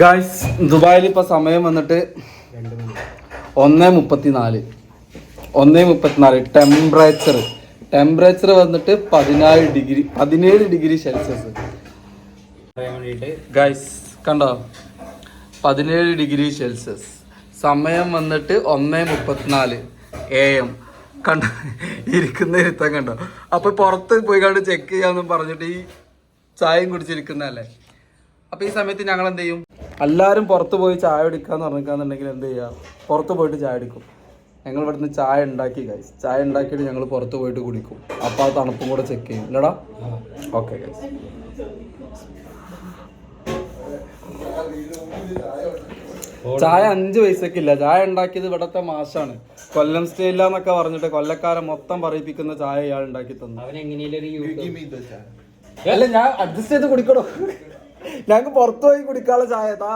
Guys ദുബായിൽ ഇപ്പോൾ സമയം വന്നിട്ട് ഒന്ന് മുപ്പത്തിനാല്. ഒന്ന് മുപ്പത്തിനാല് ടെമ്പറേച്ചർ ടെമ്പറേച്ചർ വന്നിട്ട് പതിനാല് ഡിഗ്രി പതിനേഴ് ഡിഗ്രി സെൽഷ്യസ് ഗൈസ് കണ്ടോ? പതിനേഴ് ഡിഗ്രി സെൽഷ്യസ് സമയം വന്നിട്ട് ഒന്ന് മുപ്പത്തിനാല് എ എം കണ്ടോ? ഇരിക്കുന്ന ഇരുത്തം കണ്ടോ? അപ്പോൾ പുറത്ത് പോയി കണ്ട് ചെക്ക് ചെയ്യാന്നും പറഞ്ഞിട്ട് ഈ ചായയും കുടിച്ചിരിക്കുന്നതല്ലേ? അപ്പോൾ ഈ സമയത്ത് ഞങ്ങൾ എന്ത് ചെയ്യും? എല്ലാവരും പുറത്ത് പോയി ചായ എടുക്കാന്ന് പറഞ്ഞിക്കാന്നുണ്ടെങ്കിൽ എന്ത് ചെയ്യുക പുറത്ത് പോയിട്ട് ചായ എടുക്കും. ഞങ്ങൾ ഇവിടുന്ന് ചായ ഉണ്ടാക്കി ഗൈസ് ചായ ഉണ്ടാക്കിയിട്ട് ഞങ്ങൾ പുറത്ത് പോയിട്ട് കുടിക്കും. അപ്പോൾ ആ തണുപ്പും കൂടെ ചെക്ക് ചെയ്യും. ഇല്ലടാ? ഓക്കെ ഗൈസ് ചായ അഞ്ച് പൈസക്ക് ഇല്ല. ചായ ഉണ്ടാക്കിയത് ഇവിടത്തെ മാഷാണ്. കൊല്ലം സ്റ്റൈല എന്നൊക്കെ പറഞ്ഞിട്ട് കൊല്ലക്കാരെ മൊത്തം പറയിപ്പിക്കുന്ന ചായ ഇയാൾ ഉണ്ടാക്കി തന്നു. അവൻ എങ്ങനെയും ഒരു യൂട്യൂബ്. അല്ല ഞാൻ അഡ്ജസ്റ്റ് ചെയ്ത് കുടിക്കണോ? ഞങ്ങൾക്ക് പുറത്തു പോയി കുടിക്കാനുള്ള ചായ താ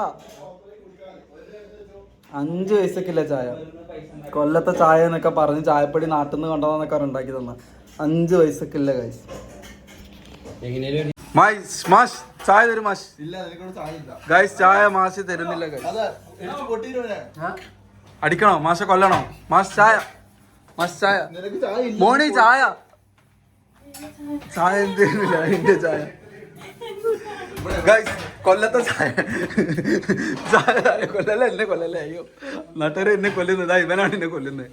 അഞ്ച് പൈസക്കില്ല ചായ? കൊല്ലത്തെ ചായ എന്നൊക്കെ പറഞ്ഞ് ചായപ്പൊടി നാട്ടിൽ നിന്ന് കൊണ്ടുവന്നൊക്കെ ഉണ്ടാക്കി തന്ന. അഞ്ച് പൈസക്കില്ല എങ്ങനെയും മാഷ് മാഷ് ചായ തരും മാഷ്. ഗൈസ് ചായ മാഷ് തരുന്നില്ല ഗൈസ് അടിക്കണോ? മാഷ കൊല്ലണോ? മാഷ് ചായ. മാഷ് ചായ. മോണി ചായ. ചായ ചായ എന്തില്ല എന്റെ ചായ. Guys, കൊല്ലത്തെ കൊല്ലല്ല? എന്നെ കൊല്ലല്ലേ? അയ്യോ. നാട്ടുകാരെ എന്നെ കൊല്ലുന്നതാ ഇവനാണ് എന്നെ കൊല്ലുന്നത്.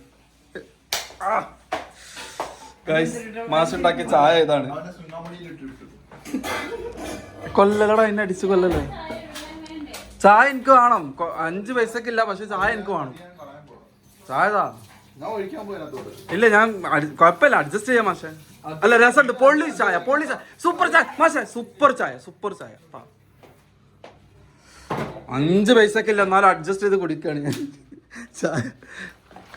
ഗൈസ് മാസുണ്ടാക്കിയ ചായ ഇതാണ്. കൊല്ലലടാ എന്നെ അടിച്ചു കൊല്ലല്ലേ? ചായ എനിക്ക് വേണം. അഞ്ച് അഞ്ച് പൈസക്കില്ല പക്ഷെ ചായ എനിക്ക് വേണം. ചായ ഇല്ല ഞാൻ കുഴപ്പമില്ല അഡ്ജസ്റ്റ് ചെയ്യാം മാഷെ. അല്ല രസമുണ്ട്. പൊള്ളി ചായ പൊള്ളി ചായ. സൂപ്പർ ചായ. മാഷെ സൂപ്പർ ചായ സൂപ്പർ ചായ. അഞ്ച് അഞ്ച് പൈസക്കില്ല എന്നാലും അഡ്ജസ്റ്റ് ചെയ്ത് കുടിക്കുകയാണ് ഞാൻ. ചായ.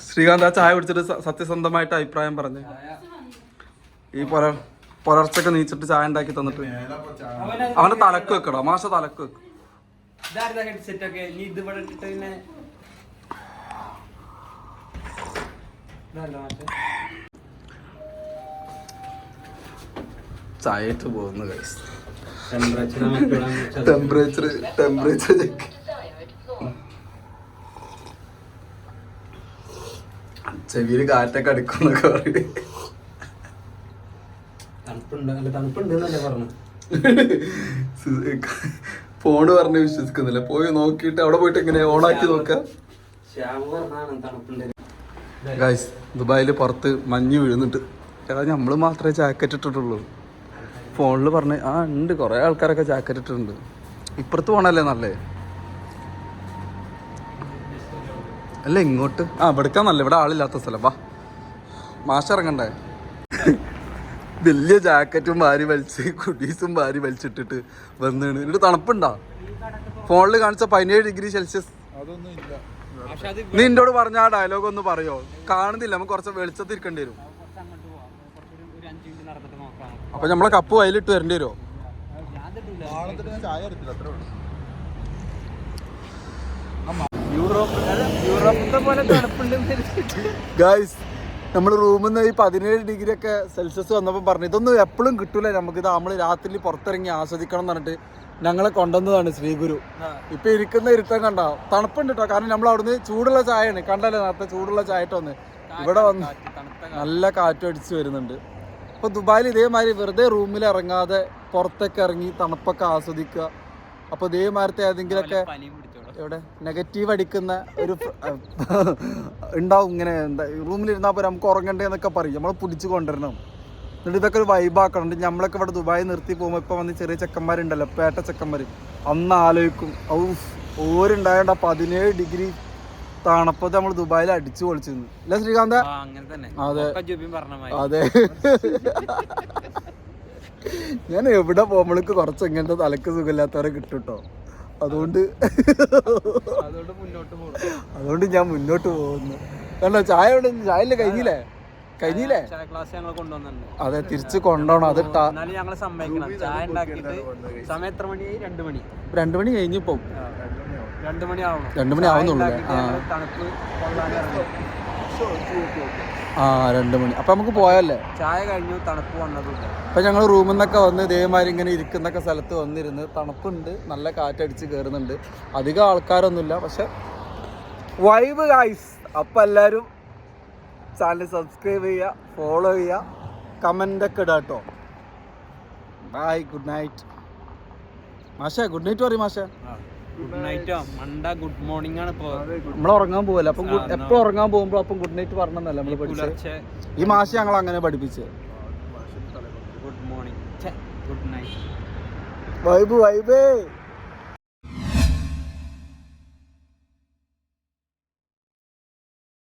ശ്രീകാന്ത് ആ ചായ കുടിച്ചിട്ട് സത്യസന്ധമായിട്ട് അഭിപ്രായം പറഞ്ഞു. ഈ പുല പുലർച്ചൊക്കെ നീച്ചിട്ട് ചായ ഉണ്ടാക്കി തന്നിട്ട്. അവന്റെ തലക്ക് വെക്കടോ. മാഷ തലക്ക് വെക്കും. ഇട്ട് പോകുന്നു കഴിച്ചു ടെമ്പറേച്ചർ ടെമ്പറേച്ചർ ടെമ്പറേച്ചർ ചെക്ക് ചെവിയിൽ കാറ്റൊക്കെ അടിക്കുന്നൊക്കെ പറഞ്ഞു ഫോണ് പറഞ്ഞ് വിശ്വസിക്കുന്നില്ല. പോയി നോക്കിയിട്ട് അവിടെ പോയിട്ട് എങ്ങനെ ഓണാക്കി നോക്കാം? ഗൈസ് ദുബായിൽ പുറത്ത് മഞ്ഞ് വീഴുന്നുണ്ട്. എടാ നമ്മൾ മാത്രമേ ജാക്കറ്റ് ഇട്ടിട്ടുള്ളൂ. ഫോണിൽ പറഞ്ഞ് ആ ഉണ്ട് കുറേ ആൾക്കാരൊക്കെ ജാക്കറ്റ് ഇട്ടിട്ടുണ്ട്. ഇപ്പുറത്ത് പോണല്ലേ നല്ലേ? അല്ല ഇങ്ങോട്ട്. ആ ഇവിടേക്കാ നല്ല. ഇവിടെ ആളില്ലാത്ത സ്ഥലം. വാ. മാഷ ഇറങ്ങണ്ടേ? വലിയ ജാക്കറ്റും വാരി വലിച്ച് കുടീസും വാരി വലിച്ചിട്ടിട്ട് വന്നിട്ട് എന്നിട്ട് തണുപ്പുണ്ടോ? ഫോണിൽ കാണിച്ച പതിനേഴ് ഡിഗ്രി സെൽഷ്യസ്. അതൊന്നും ഇല്ല. പക്ഷെ നീ എന്നോട് പറഞ്ഞ ആ ഡയലോഗ് ഒന്ന് പറയോ? കാണുന്നില്ല. നമുക്ക് കുറച്ച് വെളിച്ചത്തിരിക്കേണ്ടി വരും കുറച്ച് അങ്ങോട്ട് പോവാം കുറച്ചൊരു ഒരു അഞ്ച് മിനിറ്റ് നടന്നിട്ട് നോക്കാം അപ്പൊ നമ്മളെ കപ്പ് വയലിട്ട് വരേണ്ടി വരുമോ ഗായ്സ് നമ്മൾ റൂമിൽ നിന്ന് ഈ പതിനേഴ് ഡിഗ്രി ഒക്കെ സെൽഷ്യസ് വന്നപ്പോൾ പറഞ്ഞു ഇതൊന്നും എപ്പോഴും കിട്ടൂല നമുക്ക്. ഇത് നമ്മൾ രാത്രി പുറത്തിറങ്ങി ആസ്വദിക്കണം എന്ന് പറഞ്ഞിട്ട് ഞങ്ങളെ കൊണ്ടുവന്നതാണ് ശ്രീഗുരു. ഇപ്പൊ ഇരിക്കുന്ന ഇരുത്തം കണ്ടോ? തണുപ്പുണ്ട് കേട്ടോ കാരണം നമ്മൾ അവിടുന്ന് ചൂടുള്ള ചായയാണ്. കണ്ടല്ലേ നേരത്തെ ചൂടുള്ള ചായ ഇവിടെ വന്ന് നല്ല കാറ്റടിച്ച് വരുന്നുണ്ട്. അപ്പോൾ ദുബായിൽ ഇതേമാതിരി വെറുതെ റൂമിൽ ഇറങ്ങാതെ പുറത്തൊക്കെ ഇറങ്ങി തണുപ്പൊക്കെ ആസ്വദിക്കുക. അപ്പോൾ ഇതേമാരത്തെ ഏതെങ്കിലുമൊക്കെ എവിടെ? നെഗറ്റീവ് അടിക്കുന്ന ഒരു ഉണ്ടാവും ഇങ്ങനെ എന്താ റൂമിലിരുന്നാൽ പോലും നമുക്ക് ഉറങ്ങണ്ടേ എന്നൊക്കെ പറയും. നമ്മൾ പിടിച്ച് കൊണ്ടുവരണം. എന്നിട്ട് ഇതൊക്കെ ഒരു വൈബാക്കണം നമ്മളൊക്കെ ഇവിടെ ദുബായി നിർത്തി പോകുമ്പോൾ ഇപ്പോൾ വന്ന് ചെറിയ ചെക്കന്മാരുണ്ടല്ലോ പേട്ട ചെക്കന്മാർ അന്ന് ആലോചിക്കും ഔഫ് ഓരുണ്ടായോണ്ട് പതിനേഴ് ഡിഗ്രി തണുപ്പത്ത് നമ്മൾ ദുബായിൽ അടിച്ചു പൊളിച്ചിരുന്നു. അല്ലേ ശ്രീകാന്ത? ആ അങ്ങനെ തന്നെ. അതെ. അതെ. ഞാൻ എവിടെ പോകുമ്പോഴേക്ക് കുറച്ച് ഇങ്ങനത്തെ തലക്ക് സുഖമില്ലാത്തവരെ കിട്ടുട്ടോ. കേട്ടോ അതുകൊണ്ട് അതുകൊണ്ട് മുന്നോട്ട് പോകും. അതുകൊണ്ട് ഞാൻ മുന്നോട്ട് പോകുന്നു. കണ്ടോ ചായ ഇവിടെ ചായ ഇല്ല? കഴിഞ്ഞില്ലേ? കഴിഞ്ഞില്ലേ? ചായ ക്ലാസ് ഞങ്ങൾ കൊണ്ടുവന്നിട്ടുണ്ട്. അതെ തിരിച്ച് കൊണ്ടോണം അത് ട്ടാ- എന്നാലും ഞങ്ങൾ സമ്മതിക്കണം. ചായ സമയം എത്ര മണിയായി? രണ്ട് മണി. രണ്ടു മണി കഴിഞ്ഞിപ്പോ രണ്ട് മണി ആവണം രണ്ട് മണി ആവുന്നുള്ളൂ ആ. ഞങ്ങൾ തണുപ്പ്. ആ രണ്ട് മണി. അപ്പൊ നമുക്ക് പോയല്ലേ ചായ കഴിഞ്ഞു തണുപ്പ് വന്നതുണ്ട്. അപ്പൊ ഞങ്ങൾ റൂമിൽ നിന്നൊക്കെ വന്ന് ഇതേമാതിരി ഇങ്ങനെ ഇരിക്കുന്നൊക്കെ സ്ഥലത്ത് വന്നിരുന്ന് തണുപ്പുണ്ട് നല്ല കാറ്റടിച്ച് കയറുന്നുണ്ട് അധികം ആൾക്കാരൊന്നുമില്ല പക്ഷെ വൈബ് ഗൈസ് അപ്പൊ എല്ലാരും ചാനൽ സബ്സ്ക്രൈബ് ചെയ്യുക ഫോളോ ചെയ്യുക കമന്റ് ഒക്കെ ഇടാം കേട്ടോ ബൈ ഗുഡ് നൈറ്റ് മാഷേ ഗുഡ് നൈറ്റ് പറയും മാഷ. ഗുഡ് നൈറ്റ് മണ്ട ഗുഡ് മോർണിംഗ് ആണ് ഇപ്പൊ. നമ്മൾ ഉറങ്ങാൻ പോവല്ലേ? അപ്പം എന്നാ- ഉറങ്ങാൻ പോകുമ്പോൾ അപ്പം ഗുഡ് നൈറ്റ് പറഞ്ഞല്ലേ നമ്മൾ പഠിച്ചത് ഈ മാസം ഞങ്ങൾ അങ്ങനെ പഠിപ്പിച്ചു. Good morning good night vibe വൈബേ.